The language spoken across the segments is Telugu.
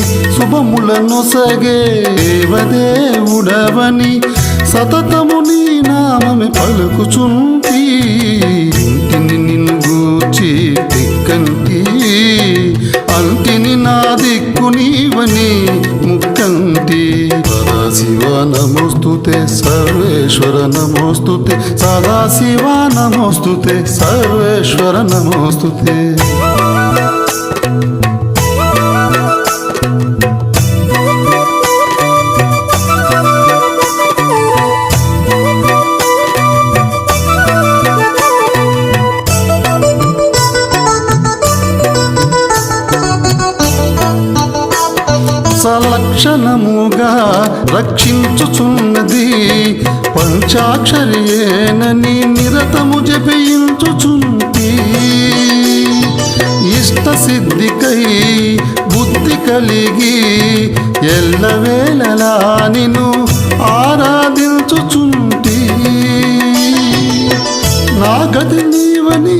సొసగే దేవదేవుడవని సతతము నీ నామమే పలుకుచుంటి. ఇంటిని నిన్ను గూర్చి దిక్కంటి అంతిని నా దిక్కు నీవని ముక్కంటి. సదాశివ నమోస్తుతే సర్వేశ్వర నమోస్తుతే సదాశివ నమోస్తుతే సర్వేశ్వర నమోస్తుతే. సలక్షణముగా రక్షించుచున్నది. పంచాక్షరియేనని నిరతము జపించుచుంది ఇష్ట సిద్ధికై బుద్ధి కలిగి ఎల్లవేళలా నిన్ను ఆరాధించుచుంటి. నా గతి నీవని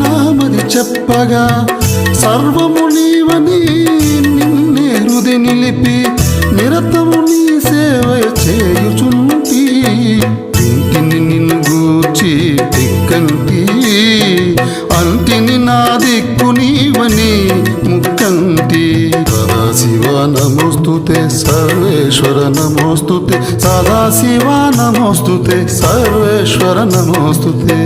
నామది చెప్పగా సర్వము నీవని దిక్కు నీవని ముక్కంటి. సదాశివ నమోస్తుతే సర్వేశ్వర నమోస్తుతే సదాశివ నమోస్తుతే సర్వేశ్వర నమోస్తుతే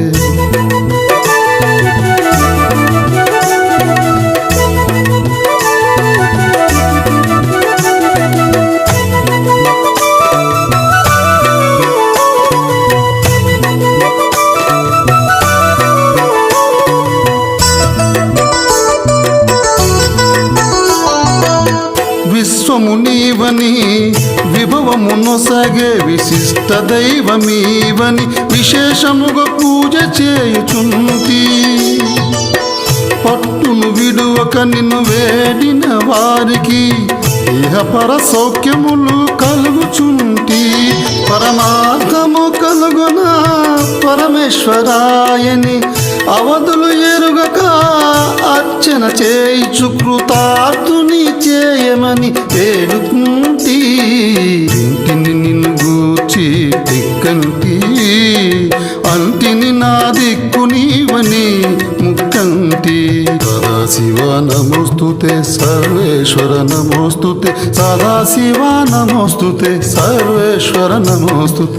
విశ్వము నీవని విభవమును సగే విశిష్ట దైవమీవని విశేషముగా పూజ చేయుచుంది పట్టును విడువక నిన్ను వేడిన వారికి ఇహపర సౌఖ్యములు కలుగుచుంటి. పరమార్థము కలుగున పరమేశ్వరాయని అవధులు ఎరుగక అర్చన చేయిచు కృతార్థుని చేయమని వేడుకుంటి ఇంటిని నిన్ను గూర్చి దిక్కంటి అంటిని నా దిక్కు నీవని ముక్కంటి. సదాశివ నమోస్తుతే సర్వేశ్వర నమోస్తుతే సదాశివ నమోస్తుతే సర్వేశ్వర నమోస్తుతే.